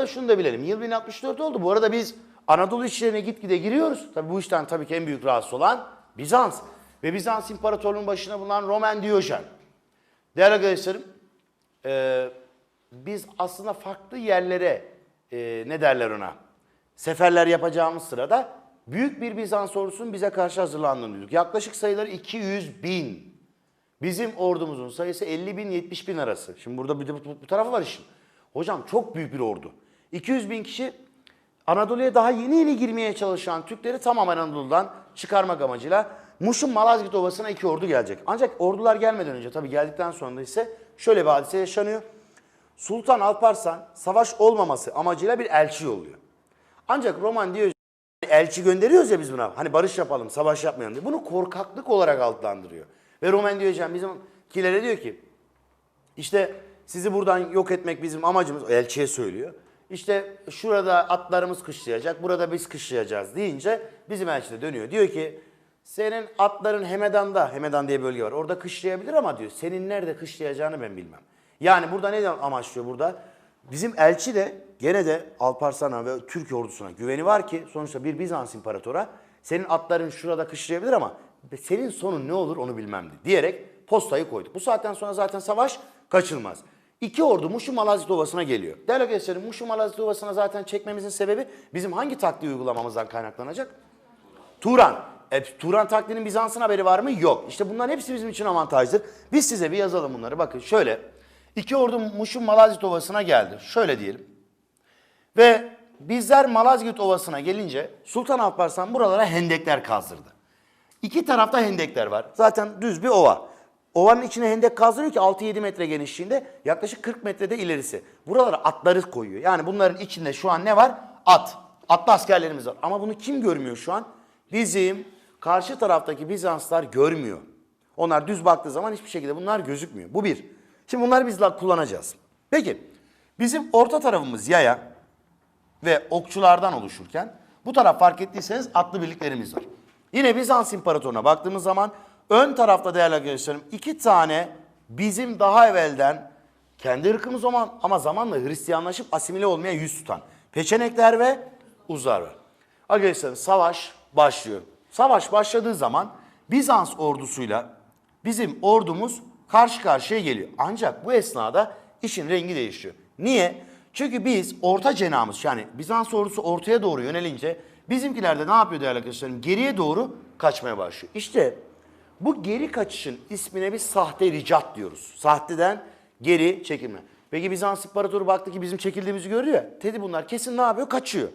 arada şunu da bilelim. Yıl 1064 oldu. Bu arada biz Anadolu işlerine gitgide giriyoruz. Tabii bu işten tabii ki en büyük rahatsız olan Bizans. Ve Bizans İmparatorluğu'nun başına bulunan Roman Diyojen. Değerli arkadaşlarım, e, biz aslında farklı yerlere e, ne derler ona seferler yapacağımız sırada büyük bir Bizans ordusunun bize karşı hazırlandığını duyduk. Yaklaşık sayıları 200 bin. Bizim ordumuzun sayısı 50 bin 70 bin arası. Şimdi burada bir de bu, bu tarafı var işin. Hocam çok büyük bir ordu. 200 bin kişi Anadolu'ya daha yeni yeni girmeye çalışan Türkleri tamamen Anadolu'dan çıkarmak amacıyla Muş'un Malazgirt Ovası'na iki ordu gelecek. Ancak ordular gelmeden önce tabii geldikten sonra da ise şöyle bir hadise yaşanıyor. Sultan Alparslan savaş olmaması amacıyla bir elçi yolluyor. Ancak Roman diyor elçi gönderiyoruz ya biz buna. Hani barış yapalım, savaş yapmayalım diye. Bunu korkaklık olarak adlandırıyor. Ve Roman Diyojen bizimkilere diyor ki işte sizi buradan yok etmek bizim amacımız. Elçiye söylüyor. İşte şurada atlarımız kışlayacak, burada biz kışlayacağız deyince bizim elçi de dönüyor. Diyor ki senin atların Hemedan'da, Hemedan diye bölge var. Orada kışlayabilir ama diyor senin nerede kışlayacağını ben bilmem. Yani burada ne amaçlıyor burada? Bizim elçi de gene de Alparslan'a ve Türk ordusuna güveni var ki sonuçta bir Bizans imparatora senin atların şurada kışlayabilir ama senin sonun ne olur onu bilmem di- diyerek postayı koyduk. Bu saatten sonra zaten savaş kaçılmaz. İki ordu Muşu Malazgirt Ovası'na geliyor. Değerli arkadaşlarım Muşu Malazgirt Ovası'na zaten çekmemizin sebebi bizim hangi taktiği uygulamamızdan kaynaklanacak? Turan. E, Turan taktiğinin Bizans'ın haberi var mı? Yok. İşte bunların hepsi bizim için avantajdır. Biz size bir yazalım bunları. Bakın şöyle. İki ordu Muş'un Malazgirt Ovası'na geldi. Şöyle diyelim. Ve bizler Malazgirt Ovası'na gelince Sultan Alparslan buralara hendekler kazdırdı. İki tarafta hendekler var. Zaten düz bir ova. Ovanın içine hendek kazdırıyor ki 6-7 metre genişliğinde yaklaşık 40 metrede ilerisi. Buralara atları koyuyor. Yani bunların içinde şu an ne var? At. Atlı askerlerimiz var. Ama bunu kim görmüyor şu an? Bizim karşı taraftaki Bizanslar görmüyor. Onlar düz baktığı zaman hiçbir şekilde bunlar gözükmüyor. Bu bir. Şimdi bunları biz la- kullanacağız. Peki bizim orta tarafımız yaya ve okçulardan oluşurken bu taraf fark ettiyseniz atlı birliklerimiz var. Yine Bizans İmparatorluğu'na baktığımız zaman ön tarafta değerli arkadaşlarım iki tane bizim daha evvelden kendi ırkımız olan ama zamanla Hristiyanlaşıp asimile olmaya yüz tutan peçenekler ve uzlar var. Arkadaşlar savaş başlıyor. Savaş başladığı zaman Bizans ordusuyla bizim ordumuz karşı karşıya geliyor. Ancak bu esnada işin rengi değişiyor. Niye? Çünkü biz orta cenahımız yani Bizans ordusu ortaya doğru yönelince bizimkiler de ne yapıyor değerli arkadaşlarım? Geriye doğru kaçmaya başlıyor. İşte bu geri kaçışın ismine biz sahte ricat diyoruz. Sahteden geri çekilme. Peki Bizans İmparatoru baktı ki bizim çekildiğimizi görüyor ya. Dedi bunlar kesin ne yapıyor? Kaçıyor.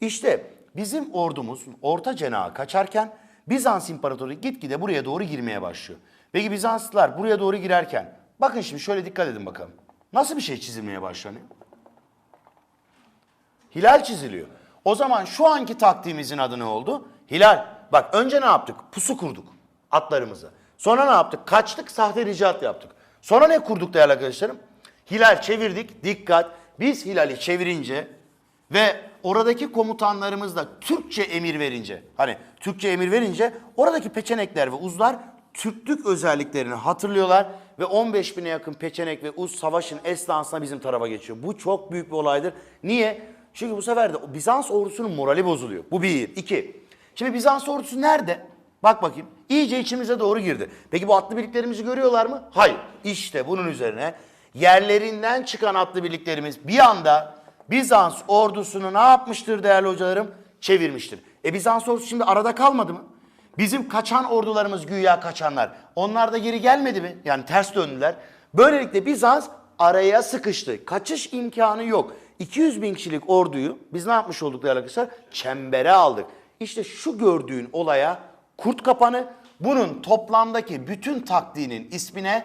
İşte bizim ordumuz orta cenaha kaçarken Bizans İmparatoru gitgide buraya doğru girmeye başlıyor. Peki Bizanslılar buraya doğru girerken bakın şimdi şöyle dikkat edin bakalım. Nasıl bir şey çizilmeye başlanıyor? Hilal çiziliyor. O zaman şu anki taktiğimizin adı ne oldu? Hilal. Bak önce ne yaptık? Pusu kurduk atlarımızı. Sonra ne yaptık? Kaçtık sahte ricat yaptık. Sonra ne kurduk değerli arkadaşlarım? Hilal çevirdik. Dikkat. Biz hilali çevirince ve oradaki komutanlarımız da Türkçe emir verince, hani Türkçe emir verince oradaki peçenekler ve uzlar Türklük özelliklerini hatırlıyorlar ve 15 bine yakın peçenek ve uz savaşın esnasında bizim tarafa geçiyor. Bu çok büyük bir olaydır. Niye? Çünkü bu sefer de Bizans ordusunun morali bozuluyor. Bu bir. iki. Şimdi Bizans ordusu nerede? Bak bakayım. İyice içimize doğru girdi. Peki bu atlı birliklerimizi görüyorlar mı? Hayır. İşte bunun üzerine yerlerinden çıkan atlı birliklerimiz bir anda Bizans ordusunu ne yapmıştır değerli hocalarım? Çevirmiştir. E Bizans ordusu şimdi arada kalmadı mı? Bizim kaçan ordularımız güya kaçanlar. Onlar da geri gelmedi mi? Yani ters döndüler. Böylelikle Bizans araya sıkıştı. Kaçış imkanı yok. 200 bin kişilik orduyu biz ne yapmış olduk değerli arkadaşlar? Çembere aldık. İşte şu gördüğün olaya kurt kapanı bunun toplamdaki bütün taktiğinin ismine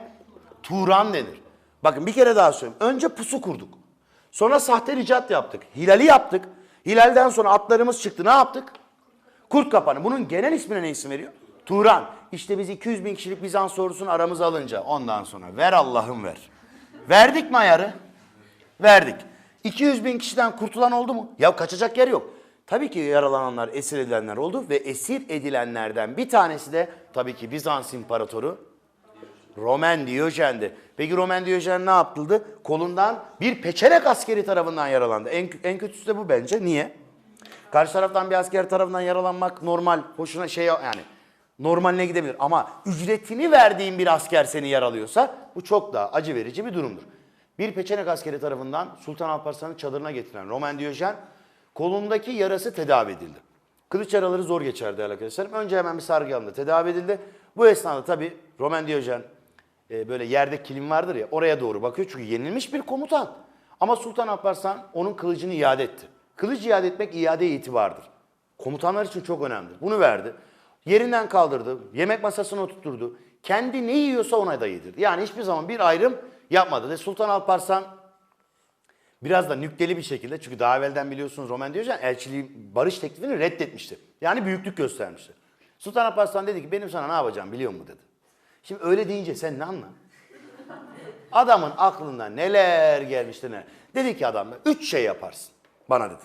Turan denir. Bakın bir kere daha söyleyeyim. Önce pusu kurduk. Sonra sahte ricat yaptık. Hilali yaptık. Hilalden sonra atlarımız çıktı. Ne yaptık? Kurt kapanı. Bunun genel ismine ne isim veriyor? Turan. İşte biz 200 bin kişilik Bizans ordusunu aramıza alınca ondan sonra ver Allah'ım ver. Verdik mi ayarı? Verdik. 200 bin kişiden kurtulan oldu mu? Ya kaçacak yer yok. Tabii ki yaralananlar, esir edilenler oldu ve esir edilenlerden bir tanesi de tabii ki Bizans İmparatoru Roman Diyojen'di. Peki Roman Diyojen ne yapıldı? Kolundan bir peçenek askeri tarafından yaralandı. En, en kötüsü de bu bence. Niye? Karşı taraftan bir asker tarafından yaralanmak normal, hoşuna şey yani normaline gidebilir. Ama ücretini verdiğin bir asker seni yaralıyorsa bu çok daha acı verici bir durumdur. Bir peçenek askeri tarafından Sultan Alparslan'ın çadırına getirilen Roman Diyojen kolundaki yarası tedavi edildi. Kılıç yaraları zor geçer değerli arkadaşlarım. Önce hemen bir sargı alındı, tedavi edildi. Bu esnada tabii Roman Diyojen e, böyle yerde kilim vardır ya oraya doğru bakıyor çünkü yenilmiş bir komutan. Ama Sultan Alparslan onun kılıcını iade etti. Kılıç iade etmek iade itibardır. Komutanlar için çok önemlidir. Bunu verdi. Yerinden kaldırdı, yemek masasına oturtturdu. Kendi ne yiyorsa ona da yedirdi. Yani hiçbir zaman bir ayrım yapmadı. Ve Sultan Alparslan biraz da nükteli bir şekilde çünkü daha evvelden biliyorsunuz Roman Diyojen elçiliği barış teklifini reddetmişti. Yani büyüklük göstermişti. Sultan Alparslan dedi ki benim sana ne yapacağım biliyor musun dedi. Şimdi öyle deyince sen ne anla? Adamın aklında neler gelmişti ne. Dedi ki adam üç şey yaparsın bana dedi.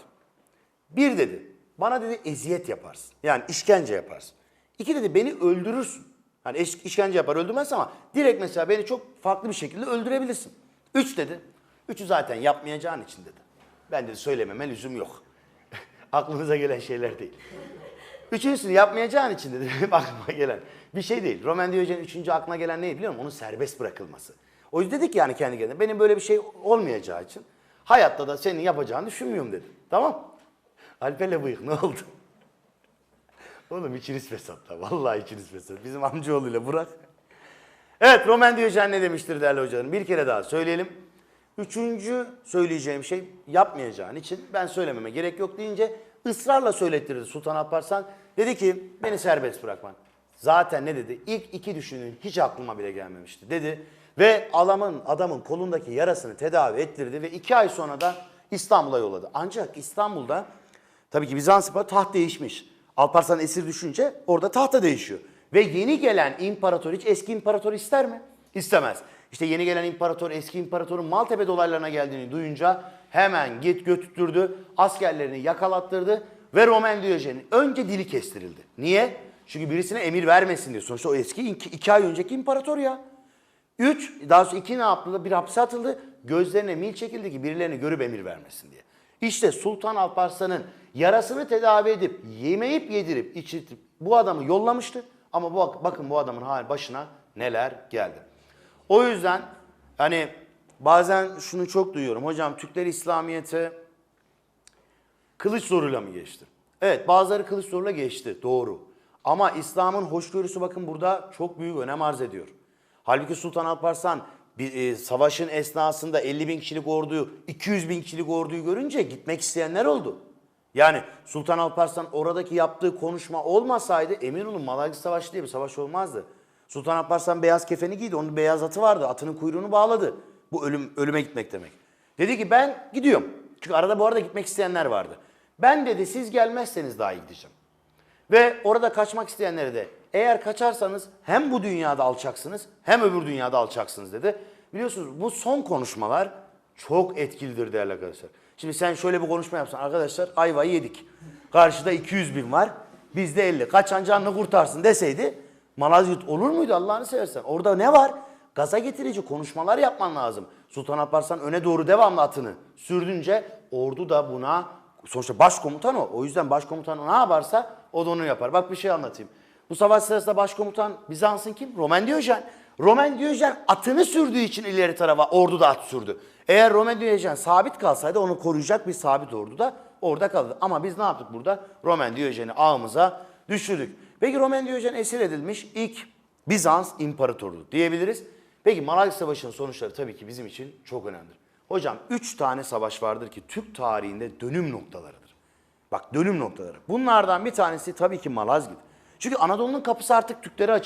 Bir dedi bana dedi eziyet yaparsın. Yani işkence yaparsın. İki dedi beni öldürürsün. Hani iş- işkence yapar öldürmez ama direkt mesela beni çok farklı bir şekilde öldürebilirsin. Üç dedi. Üçü zaten yapmayacağın için dedi. Ben de söylememe lüzum yok. Aklınıza gelen şeyler değil. Üçüncüsünü yapmayacağın için dedi benim aklıma gelen. Bir şey değil. Roman Diyojen'in üçüncü aklına gelen ne biliyor musun? Onun serbest bırakılması. O yüzden dedi ki yani kendi kendine benim böyle bir şey olmayacağı için hayatta da senin yapacağını düşünmüyorum dedi. Tamam. Alper'le bıyık ne oldu? Oğlum içiniz fesat da. Vallahi içiniz fesat. Bizim amcaoğluyla Burak. Evet Roman Diyojen ne demiştir değerli hocalarım? Bir kere daha söyleyelim. Üçüncü söyleyeceğim şey yapmayacağın için ben söylememe gerek yok deyince ısrarla söylettirdi Sultan Alparslan. Dedi ki beni serbest bırakman. Zaten ne dedi? İlk iki düşünün hiç aklıma bile gelmemişti dedi. Ve adamın, adamın kolundaki yarasını tedavi ettirdi ve iki ay sonra da İstanbul'a yolladı. Ancak İstanbul'da tabii ki Bizans İmparatorluğu taht değişmiş. Alparslan esir düşünce orada tahta değişiyor. Ve yeni gelen imparator hiç eski imparator ister mi? İstemez. İşte yeni gelen imparator eski imparatorun Maltepe dolaylarına geldiğini duyunca hemen git götürdü, askerlerini yakalattırdı ve Roman Diyojen'in önce dili kestirildi. Niye? Çünkü birisine emir vermesin diye. Sonuçta o eski iki, iki ay önceki imparator ya. Üç, daha sonra iki ne yaptı? Bir hapse atıldı. Gözlerine mil çekildi ki birilerini görüp emir vermesin diye. İşte Sultan Alparslan'ın yarasını tedavi edip, yemeyip yedirip, içirtip bu adamı yollamıştı. Ama bu, bakın bu adamın hal başına neler geldi. O yüzden hani bazen şunu çok duyuyorum. Hocam Türkler İslamiyet'e kılıç zoruyla mı geçti? Evet bazıları kılıç zoruyla geçti doğru. Ama İslam'ın hoşgörüsü bakın burada çok büyük önem arz ediyor. Halbuki Sultan Alparslan bir e, savaşın esnasında 50 bin kişilik orduyu, 200 bin kişilik orduyu görünce gitmek isteyenler oldu. Yani Sultan Alparslan oradaki yaptığı konuşma olmasaydı emin olun Malazgirt Savaşı diye bir savaş olmazdı. Sultan Alparslan beyaz kefeni giydi, onun beyaz atı vardı, atının kuyruğunu bağladı. Bu ölüm ölüme gitmek demek. Dedi ki ben gidiyorum. Çünkü arada bu arada gitmek isteyenler vardı. Ben dedi siz gelmezseniz daha iyi gideceğim. Ve orada kaçmak isteyenlere de eğer kaçarsanız hem bu dünyada alçaksınız hem öbür dünyada alçaksınız dedi. Biliyorsunuz bu son konuşmalar çok etkilidir değerli arkadaşlar. Şimdi sen şöyle bir konuşma yapsan arkadaşlar ayvayı yedik. Karşıda 200 bin var bizde 50 kaçan canını kurtarsın deseydi Malazgirt olur muydu Allah'ını seversen? Orada ne var? Gaza getirici konuşmalar yapman lazım. Sultan Alparslan öne doğru devamlı atını sürdünce ordu da buna sonuçta başkomutan o. O yüzden başkomutan ne yaparsa o da onu yapar. Bak bir şey anlatayım. Bu savaş sırasında başkomutan Bizans'ın kim? Roman Diyojen. Roman Diyojen atını sürdüğü için ileri tarafa ordu da at sürdü. Eğer Roman Diyojen sabit kalsaydı onu koruyacak bir sabit ordu da orada kalırdı. Ama biz ne yaptık burada? Roman Diyojen'i ağımıza düşürdük. Peki Roman Diyojen esir edilmiş ilk Bizans İmparatorluğu diyebiliriz. Peki Malazgirt Savaşı'nın sonuçları tabii ki bizim için çok önemlidir. Hocam üç tane savaş vardır ki Türk tarihinde dönüm noktalarıdır. Bak dönüm noktaları. Bunlardan bir tanesi tabii ki Malazgirt. Çünkü Anadolu'nun kapısı artık Türklere açıldı.